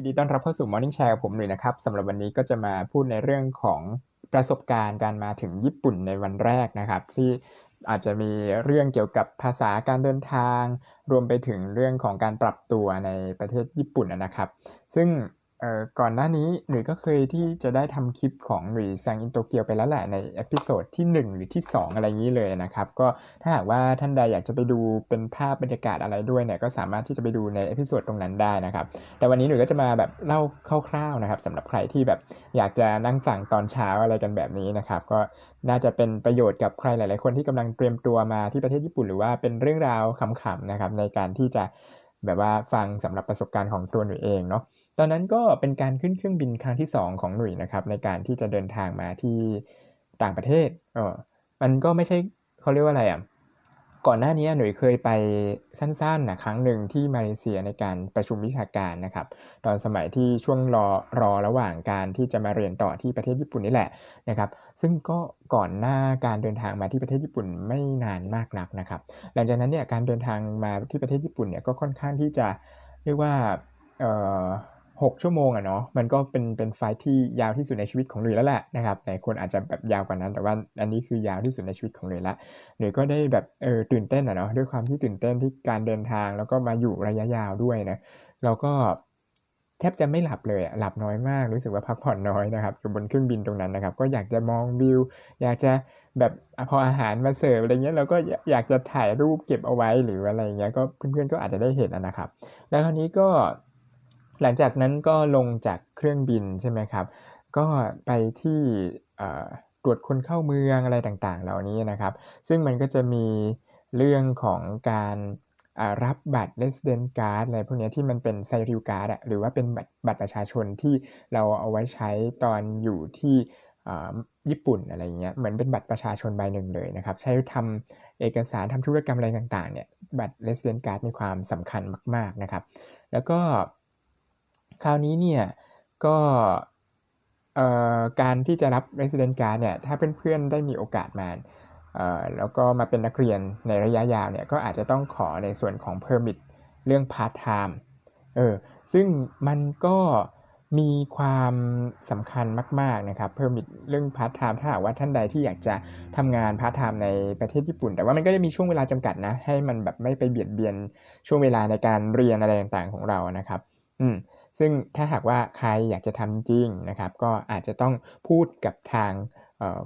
ยินดีต้อนรับเข้าสู่ Morning Share ของผมหนุ่ยนะครับสำหรับวันนี้ก็จะมาพูดในเรื่องของประสบการณ์การมาถึงญี่ปุ่นในวันแรกนะครับ ที่อาจจะมีเรื่องเกี่ยวกับภาษาการเดินทาง รวมไปถึงเรื่องของการปรับตัวในประเทศญี่ปุ่นนะครับ ซึ่ง เอ่อก่อนหน้านี้หนุ่ยก็เคยที่จะได้ทำคลิปของหนุ่ยซังอินโตเกียวไปแล้วแหละในเอพิโซดที่ 1 หรือที่ 2 อะไรอย่างนี้เลยนะครับ ก็ถ้าหากว่าท่านใดอยากจะไปดูเป็นภาพบรรยากาศอะไรด้วยเนี่ยก็สามารถที่จะไปดูในเอพิโซดตรงนั้นได้นะครับ แต่วันนี้หนุ่ยก็จะมาแบบเล่าคร่าวๆนะครับสำหรับใครที่แบบอยากจะนั่งฟังตอนเช้าอะไรกันแบบนี้นะครับ ก็น่าจะเป็นประโยชน์กับใครหลาย ๆ คนที่กำลังเตรียมตัวมาที่ประเทศญี่ปุ่นหรือว่าเป็นเรื่องราวขำๆนะครับในการที่จะแบบว่าฟังสำหรับประสบการณ์ของตัวหนุ่ยเองเนาะ ตอนนั้นก็เป็นการขึ้นเครื่องบินครั้งที่ 2 ของหนุ่ยนะครับ ในการที่จะเดินทางมาที่ต่างประเทศเออมันก็ไม่ใช่เขาเรียกว่าอะไรอะก่อนหน้านี้หนุ่ยเคยไปสั้นๆนะครั้งหนึ่งที่มาเลเซียในการประชุมวิชาการนะครับ ตอนสมัยที่ช่วงรอรอระหว่างการที่จะมาเรียนต่อที่ประเทศญี่ปุ่นนี่แหละนะครับ ซึ่งก็ก่อนหน้าการเดินทางมาที่ประเทศญี่ปุ่นไม่นานมากนักนะครับ หลังจากนั้นเนี่ยการเดินทางมาที่ประเทศญี่ปุ่นเนี่ยก็ค่อนข้างที่จะเรียกว่าเอ่อ หกชั่วโมงอะเนาะมันก็เป็นเป็นไฟล์ที่ยาวที่สุดในชีวิตของหนุ่ยแล้วแหละนะครับหลายคนอาจจะแบบยาวกว่านั้น แต่ว่าอันนี้คือยาวที่สุดในชีวิตของหนุ่ยละหนุ่ยก็ได้แบบเออตื่นเต้นอะเนาะด้วยความที่ตื่นเต้นที่การเดินทางแล้วก็มาอยู่ระยะยาวด้วยนะเราก็แทบจะไม่หลับเลยอะหลับน้อยมาก รู้สึกว่าพักผ่อนน้อยนะครับอยู่บนเครื่องบินตรงนั้นนะครับ ก็อยากจะมองวิว อยากจะแบบพออาหารมาเสิร์ฟอะไรเงี้ยเราก็อยากจะถ่ายรูปเก็บเอาไว้หรืออะไรเงี้ย ก็เพื่อนๆก็อาจจะได้เห็นนะครับ แล้วคราวนี้ก็ หลังจากนั้นก็ลงจากเครื่องบินใช่ไหมครับ ก็ไปที่ตรวจคนเข้าเมืองอะไรต่างๆ เหล่านี้นะครับ ซึ่งมันก็จะมีเรื่องของการรับบัตร Resident Card อะไรพวกนี้ที่มันเป็น s ซริวการ์ดหรือว่าเป็นบัตรบัตรประชาชนที่เราเอาไว้ใช้ตอนอยู่ที่ญี่ปุ่นอะไรอย่างเงี้ยเหมือนเป็นบัตรประชาชนใบหนึ่งเลยนะครับ ใช้ทำเอกสารทำธุรกรรมอะไรต่างๆเนี่ยบัตร Resident Card มีความสำคัญมาก ๆนะครับ แล้วก็ คราวนี้เนี่ยก็การที่จะรับ Resident Card เนี่ยถ้าเพื่อนๆได้มีโอกาสมาแล้วก็มาเป็นนักเรียนในระยะยาวเนี่ยก็อาจจะต้องขอในส่วนของ Permit เรื่อง Part Time เออซึ่งมันก็มีความสำคัญมาก ๆ นะครับ Permit เรื่อง Part Time ถ้าหากว่าท่านใดที่อยากจะทำงาน Part Time ในประเทศญี่ปุ่น แต่ว่ามันก็จะมีช่วงเวลาจำกัดนะ ให้มันแบบไม่ไปเบียดเบียนช่วงเวลาในการเรียนอะไรต่าง ๆ ของเรานะครับ อืม ซึ่งถ้าหากว่าใครอยากจะทำจริงนะครับ ก็อาจจะต้องพูดกับทาง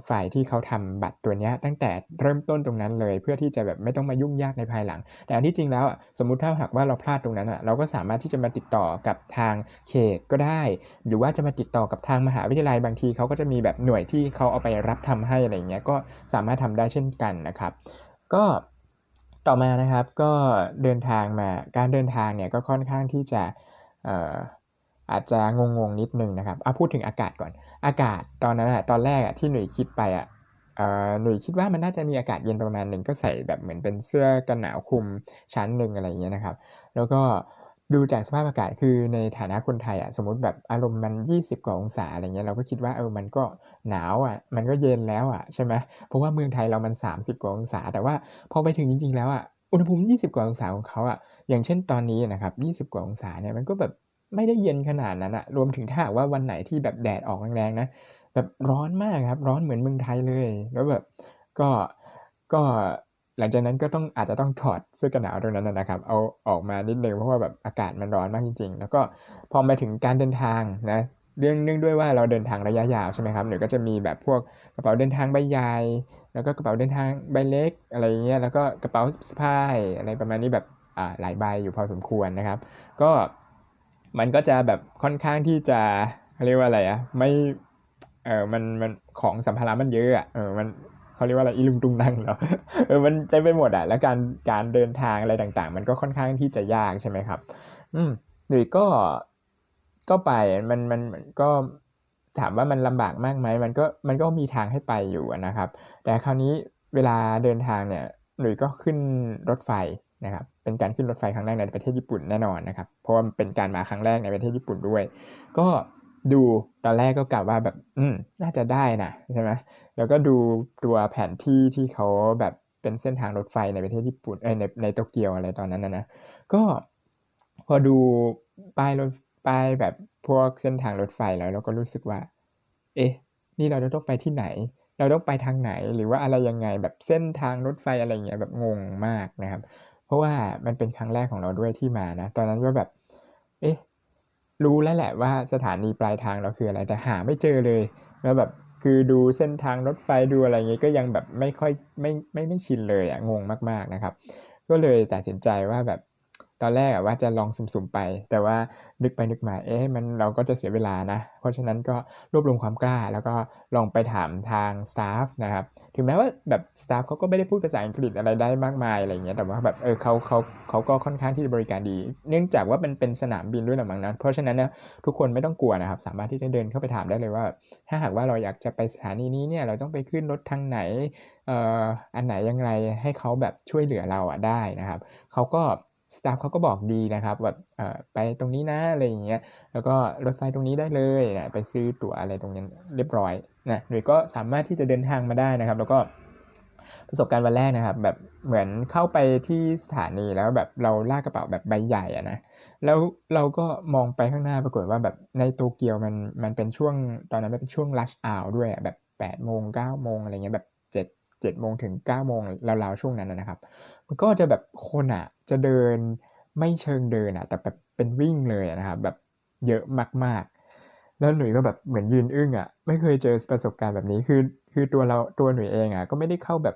ฝ่ายที่เขาทำบัตรตัวนี้ตั้งแต่เริ่มต้นตรงนั้นเลย เพื่อที่จะแบบไม่ต้องมายุ่งยากในภายหลัง แต่อันที่จริงแล้วสมมุติถ้าหากว่าเราพลาดตรงนั้นอะเราก็สามารถที่จะมาติดต่อกับทางเขตก็ได้ หรือว่าจะมาติดต่อกับทางมหาวิทยาลัยบางทีเขาก็จะมีแบบหน่วยที่เขาเอาไปรับทำให้อะไรเงี้ยก็สามารถทำได้เช่นกันนะครับ ก็ต่อมานะครับก็เดินทางมาการเดินทางเนี่ยก็ค่อนข้างที่จะ อาจจะงงๆนิดนึงนะครับเอาพูดถึงอากาศก่อน อากาศตอนนั้นอะตอนแรกอะที่หนุ่ยคิดไปอะหนุ่ยคิดว่ามันน่าจะมีอากาศเย็นประมาณหนึ่งก็ใส่แบบเหมือนเป็นเสื้อกันหนาวคลุมชั้นหนึ่งอะไรอย่างเงี้ยนะครับ แล้วก็ดูจากสภาพอากาศคือในฐานะคนไทยอะสมมติแบบอารมณ์มัน 20 กว่าองศาอะไรเงี้ยเราก็คิดว่าเออมันก็หนาวอะมันก็เย็นแล้วอะใช่ไหมเพราะว่าเมืองไทยเรามัน 30 กว่าองศา แต่ว่าพอไปถึงจริง ๆ แล้วอะอุณหภูมิ 20 กว่าองศาของเขาอะอย่างเช่นตอนนี้นะครับ 20 กว่าองศาเนี่ยมันก็แบบ ไม่ได้เย็นขนาดนั้นอะรวมถึงถ้าว่าวันไหนที่แบบแดดออกแรงๆนะแบบร้อนมากครับ ร้อนเหมือนเมืองไทยเลย แล้วแบบก็ก็หลังจากนั้นก็ต้องอาจจะต้องถอดเสื้อกันหนาวตรงนั้นนะครับ เอาออกมานิดนึงเพราะว่าแบบอากาศมันร้อนมากจริง ๆ แล้วก็พอมาถึงการเดินทางนะเรื่องเนื่องด้วยว่าเราเดินทางระยะยาวใช่ไหมครับหนูก็จะมีแบบพวกกระเป๋าเดินทางใบใหญ่แล้วก็กระเป๋าเดินทางใบเล็กอะไรเงี้ยแล้วก็กระเป๋าสะพายอะไรประมาณนี้แบบอ่าหลายใบอยู่พอสมควรนะครับ ก็ มันก็จะแบบค่อนข้างที่จะเขาเรียกว่าอะไรอะไม่เออมันมันของสัมภาระมันเยอะอะเออมันเขาเรียกว่าอะไรอีลุงตุงนังเหรอเออมันเต็มไปหมดอะแล้วการการเดินทางอะไรต่างๆ มันก็ค่อนข้างที่จะยากใช่ไหมครับ อืมหรือก็ก็ไปมันมันมันก็ถามว่ามันลำบากมากไหมมันก็มันก็มีทางให้ไปอยู่นะครับ แต่คราวนี้เวลาเดินทางเนี่ยหนุ่ยก็ขึ้นรถไฟ นะครับเป็นการขึ้นรถไฟครั้งแรกในประเทศญี่ปุ่นแน่นอนนะครับ เพราะว่าเป็นการมาครั้งแรกในประเทศญี่ปุ่นด้วย ก็ดูตอนแรกก็กะว่าแบบ อืมน่าจะได้นะใช่ไหมแล้วก็ดูตัวแผนที่ที่เขาแบบเป็นเส้นทางรถไฟในประเทศญี่ปุ่นเอ้ยในในโตเกียวอะไรตอนนั้นนะนะก็พอดูป้ายรถป้ายแบบพวกเส้นทางรถไฟแล้วเราก็รู้สึกว่า เอ๊ะ นี่เราจะต้องไปที่ไหน เราต้องไปทางไหนหรือว่าอะไรยังไงแบบเส้นทางรถไฟอะไรเงี้ยแบบงงมากนะครับ ราะว่ามันเป็นครั้งแรกของเราด้วยที่มานะ ตอนนั้นก็แบบ เอ๊ะ รู้แล้วแหละว่าสถานีปลายทางเราคืออะไร แต่หาไม่เจอเลย แล้วแบบคือดูเส้นทางรถไฟดูอะไรเงี้ยก็ยังแบบไม่ค่อยไม่ไม่ไม่ชินเลยอะงงมากๆนะครับ ก็เลยตัดสินใจว่าแบบ ตอนแรกอะว่าจะลองสุ่มๆไป แต่ว่านึกไปนึกมาเอ๊ะมันเราก็จะเสียเวลานะ เพราะฉะนั้นก็รวบรวมความกล้า แล้วก็ลองไปถามทางสตาฟนะครับถึงแม้ว่าแบบสตาฟเขาก็ไม่ได้พูดภาษาอังกฤษอะไรได้มากมายอะไรเงี้ยแต่ว่าแบบเออเขาเขาเขาก็ค่อนข้างที่จะบริการดี เนื่องจากว่ามันเป็นสนามบินด้วยหรือมั้งนะเพราะฉะนั้นนี่ยทุกคนไม่ต้องกลัวนะครับ สามารถที่จะเดินเข้าไปถามได้เลยว่า ถ้าหากว่าเราอยากจะไปสถานีนี้เนี่ยเราต้องไปขึ้นรถทางไหนเอ่ออันไหนย่างไรให้เขาแบบช่วยเหลือเราอะได้นะครับเขาก็ สตาฟเขาก็บอกดีนะครับแบบไปตรงนี้นะอะไรอย่างเงี้ยแล้วก็รถไฟตรงนี้ได้เลยนะไปซื้อตั๋วอะไรตรงนี้เรียบร้อยนะหรือก็สามารถที่จะเดินทางมาได้นะครับ แล้วก็ประสบการณ์วันแรกนะครับ แบบเหมือนเข้าไปที่สถานีแล้วแบบเราลากกระเป๋าแบบใบใหญ่อะนะแล้วเราก็มองไปข้างหน้าปรากฏว่าแบบในโตเกียวมันมันเป็นช่วงตอนนั้นเป็นช่วง rush hour ด้วยแบบ8โมง9โมงอะไรเงี้ยแบบ7 7โมงถึง9โมงราวๆช่วงนั้นนะครับ มันก็จะแบบคนอะจะเดินไม่เชิงเดินอะแต่แบบเป็นวิ่งเลยนะครับแบบเยอะมากๆ แล้วหนุ่ยก็แบบเหมือนยืนอึ้งอะไม่เคยเจอประสบการณ์แบบนี้คือ คือตัวเราตัวหนุ่ยเองอะก็ไม่ได้เข้าแบบ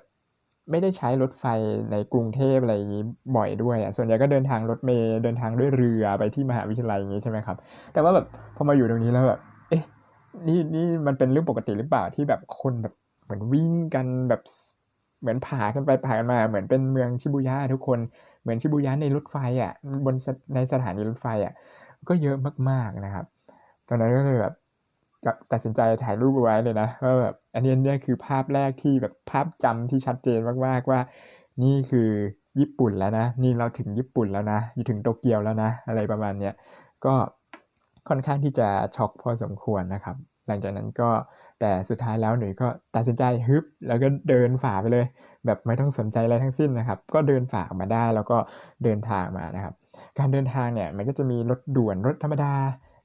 ไม่ได้ใช้รถไฟในกรุงเทพอะไรอย่างนี้บ่อยด้วยอะส่วนใหญ่ก็เดินทางรถเมล์เดินทางด้วยเรือไปที่มหาวิทยาลัยอย่างนี้ใช่ไหมครับ แต่ว่าแบบพอมาอยู่ตรงนี้แล้วแบบ เอ๊ะ นี่นี่มันเป็นเรื่องปกติหรือเปล่าที่แบบคนแบบ เหมือนวิ่งกันแบบเหมือนผ่ากันไปผ่ากันมา เหมือนเป็นเมืองชิบูย่าทุกคนเหมือนชิบูย่าในรถไฟอะบนในสถานีรถไฟอะก็เยอะมากๆนะครับ ตอนนั้นก็เลยแบบตัดสินใจถ่ายรูปไว้เลยนะว่าแบบอันนี้เนี่ยคือภาพแรกที่แบบภาพจำที่ชัดเจนมากๆว่า นี่คือญี่ปุ่นแล้วนะ นี่เราถึงญี่ปุ่นแล้วนะอยู่ถึงโตเกียวแล้วนะ อะไรประมาณเนี้ยก็ค่อนข้างที่จะช็อกพอสมควรนะครับ หลังจากนั้นก็แต่สุดท้ายแล้วหนุ่ยก็ตัดสินใจฮึบแล้วก็เดินฝ่าไปเลย แบบไม่ต้องสนใจอะไรทั้งสิ้นนะครับ ก็เดินฝ่ามาได้แล้วก็เดินทางมานะครับ การเดินทางเนี่ยมันก็จะมีรถด่วนรถธรรมดา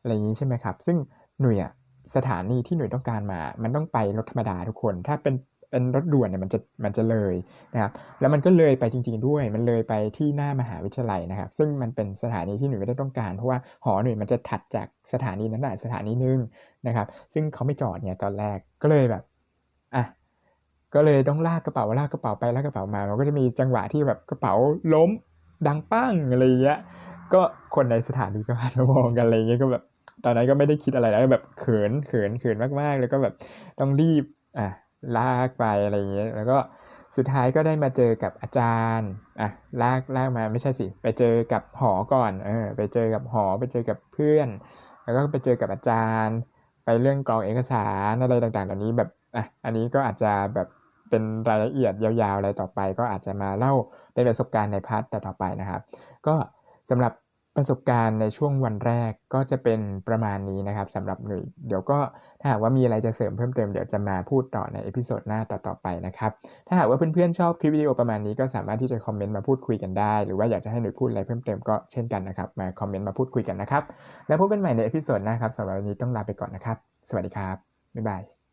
อะไรอย่างนี้ใช่ไหมครับ ซึ่งหนุ่ยอะสถานีที่หน่วยต้องการมา มันต้องไปรถธรรมดาทุกคน ถ้าเป็น เป็นรถด่วนเนี่ยมันจะมันจะเลยนะครับแล้วมันก็เลยไปจริง ๆด้วย มันเลยไปที่หน้ามหาวิทยาลัยนะครับ ซึ่งมันเป็นสถานีที่หน่ยไม่ได้ต้องการ เพราะว่าหอหน่ยมันจะถัดจากสถานีนั้นแหละสถานีนึงนะครับ ซึ่งเขาไม่จอดเนี่ยตอนแรกก็เลยแบบอะก็เลยต้องลากกระเป๋าลากกระเป๋าไปลากกระเป๋ามา มันก็จะมีจังหวะที่แบบกระเป๋าล้มดังปั้งอะไรเงี้ยก็คนในสถานีก็หันมามองกันอะไรเงี้ยก็แบบตอนนั้นก็ไม่ได้คิดอะไรแล้วแบบเขินเขินเขินมากๆ แล้วก็แบบต้องรีบอะ ลากไปอะไรเงี้ยแล้วก็สุดท้ายก็ได้มาเจอกับอาจารย์อะลากลากมาไม่ใช่สิไปเจอกับหอก่อนเออไปเจอกับหอไปเจอกับเพื่อน แล้วก็ไปเจอกับอาจารย์ ไปเรื่องกรองเอกสารอะไรต่างๆเหล่านี้แบบอะอันนี้ก็อาจจะแบบเป็นรายละเอียดยาวๆอะไรต่อไป ก็อาจจะมาเล่าเป็นประสบการณ์ในพาร์ทต่อไปนะครับ ก็สำหรับ ประสบการณ์ในช่วงวันแรกก็จะเป็นประมาณนี้นะครับสำหรับหนุ่ยเดี๋ยวก็ถ้าหากว่ามีอะไรจะเสริมเพิ่มเติมเดี๋ยวจะมาพูดต่อในเอพิโซดหน้าต่อๆไปนะครับ ถ้าหากว่าเพื่อนๆชอบคลิปวิดีโอประมาณนี้ก็สามารถที่จะคอมเมนต์มาพูดคุยกันได้ หรือว่าอยากจะให้หนุ่ยพูดอะไรเพิ่มเติมก็เช่นกันนะครับ มาคอมเมนต์มาพูดคุยกันนะครับ แล้วพบกันใหม่ในเอพิโซดหน้าครับสำหรับวันนี้ต้องลาไปก่อนนะครับ สวัสดีครับบ๊ายบาย